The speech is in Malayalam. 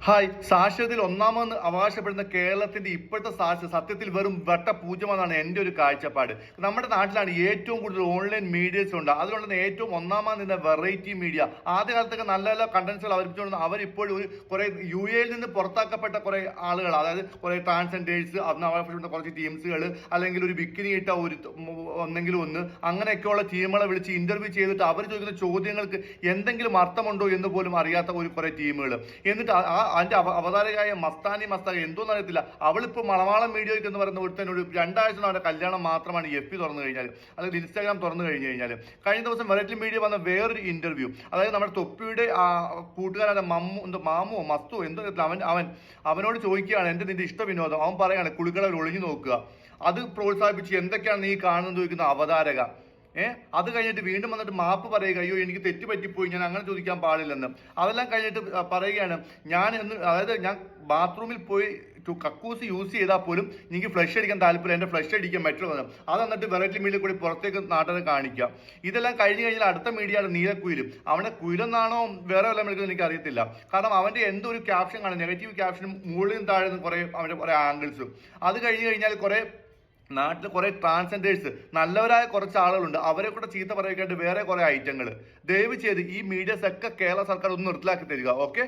ഹായ് സാക്ഷരതയിൽ ഒന്നാമെന്ന് അവകാശപ്പെടുന്ന കേരളത്തിന്റെ ഇപ്പോഴത്തെ സാക്ഷ്യ സത്യത്തിൽ വെറും വെട്ട പൂജ്യമെന്നാണ് എന്റെ ഒരു കാഴ്ചപ്പാട്. നമ്മുടെ നാട്ടിലാണ് ഏറ്റവും കൂടുതൽ ഓൺലൈൻ മീഡിയസ് ഉണ്ട്. അതുകൊണ്ട് തന്നെ ഏറ്റവും ഒന്നാമത് നിന്ന വെറൈറ്റി മീഡിയ ആദ്യ കാലത്തൊക്കെ നല്ല നല്ല കണ്ടൻസുകൾ അവരിപ്പിച്ചുകൊണ്ട് അവരിപ്പോഴും ഒരു കുറെ യു എയിൽ നിന്ന് പുറത്താക്കപ്പെട്ട കുറെ ആളുകൾ അതായത് കുറെ ട്രാൻസ്ജെൻഡേഴ്സ് അന്ന് അവകാശപ്പെട്ട കുറച്ച് ടീംസുകൾ അല്ലെങ്കിൽ ഒരു ബിക്കിനി ഇട്ട ഒരു ഒന്നെങ്കിലും ഒന്ന് അങ്ങനെയൊക്കെയുള്ള ടീമുകളെ വിളിച്ച് ഇന്റർവ്യൂ ചെയ്തിട്ട് അവർ ചോദിക്കുന്ന ചോദ്യങ്ങൾക്ക് എന്തെങ്കിലും അർത്ഥമുണ്ടോ എന്ന് പോലും അറിയാത്ത ഒരു കുറെ ടീമുകൾ എന്നിട്ട് ആ അതിന്റെ അവ- അവതാരകയായ മസ്താനി മസ്താക എന്തോന്ന് അറിയത്തില്ല. അവളിപ്പോ മലവാളം മീഡിയയ്ക്ക് എന്ന് പറയുന്ന ഒരു രണ്ടാഴ്ച അവരുടെ കല്യാണം മാത്രമാണ് എഫ് തുറന്നു കഴിഞ്ഞാൽ അല്ലെങ്കിൽ ഇൻസ്റ്റാഗ്രാം തുറന്നു കഴിഞ്ഞു കഴിഞ്ഞാൽ കഴിഞ്ഞ ദിവസം വെറൈറ്റി മീഡിയ വന്ന വേറൊരു ഇന്റർവ്യൂ അതായത് നമ്മുടെ തൊപ്പിയുടെ ആ കൂട്ടുകാരായ മമ്മു എന്തോ മാമുവോ മസ്തോ എന്തോ അവൻ അവൻ അവനോട് ചോദിക്കുകയാണ് എന്റെ നിന്റെ ഇഷ്ട വിനോദം? അവൻ പറയാണ് കുളികളെ ഒളിഞ്ഞു നോക്കുക. അത് പ്രോത്സാഹിപ്പിച്ച് എന്തൊക്കെയാണ് നീ കാണുന്നത്? ചോദിക്കുന്ന അവതാരക. ഏഹ് അത് കഴിഞ്ഞിട്ട് വീണ്ടും വന്നിട്ട് മാപ്പ് പറയുക അയ്യോ എനിക്ക് തെറ്റ് പറ്റിപ്പോയി ഞാൻ അങ്ങനെ ചോദിക്കാൻ പാടില്ലെന്ന്. അതെല്ലാം കഴിഞ്ഞിട്ട് പറയുകയാണ് ഞാൻ എന്ന് അതായത് ഞാൻ ബാത്റൂമിൽ പോയി ടു കക്കൂസ് യൂസ് ചെയ്താൽ പോലും എനിക്ക് ഫ്ലഷ് അടിക്കാൻ താല്പര്യം എന്റെ ഫ്ലഷ് അടിക്കാൻ പറ്റുമെന്ന് അത് എന്നിട്ട് വെറൈറ്റി മീഡിയ കൂടി പുറത്തേക്ക് നാട്ടിൽ കാണിക്കുക. ഇതെല്ലാം കഴിഞ്ഞ് കഴിഞ്ഞാൽ അടുത്ത മീഡിയയാണ് നീലക്കുയിലും അവനെ കുയിലെന്നാണോ വേറെ വല്ല വിളിക്കുന്നത് എനിക്ക് അറിയത്തില്ല. കാരണം അവന്റെ എന്തൊരു ക്യാപ്ഷൻ കാണും നെഗറ്റീവ് ക്യാപ്ഷനും മുകളിലും താഴെ കുറേ അവന്റെ കുറേ ആംഗിൾസും അത് കഴിഞ്ഞ് കഴിഞ്ഞാൽ കുറേ നാട്ടിൽ കുറെ ട്രാൻസ്ജെൻഡേഴ്സ് നല്ലവരായ കുറച്ച് ആളുകളുണ്ട്. അവരെ കൂടെ ചീത്ത പറയുകയായിട്ട് വേറെ കുറെ ഐറ്റങ്ങൾ ദയവ് ചെയ്ത് ഈ മീഡിയസ് ഒക്കെ കേരള സർക്കാർ ഒന്ന് നിർത്തലാക്കി തരിക ഓക്കെ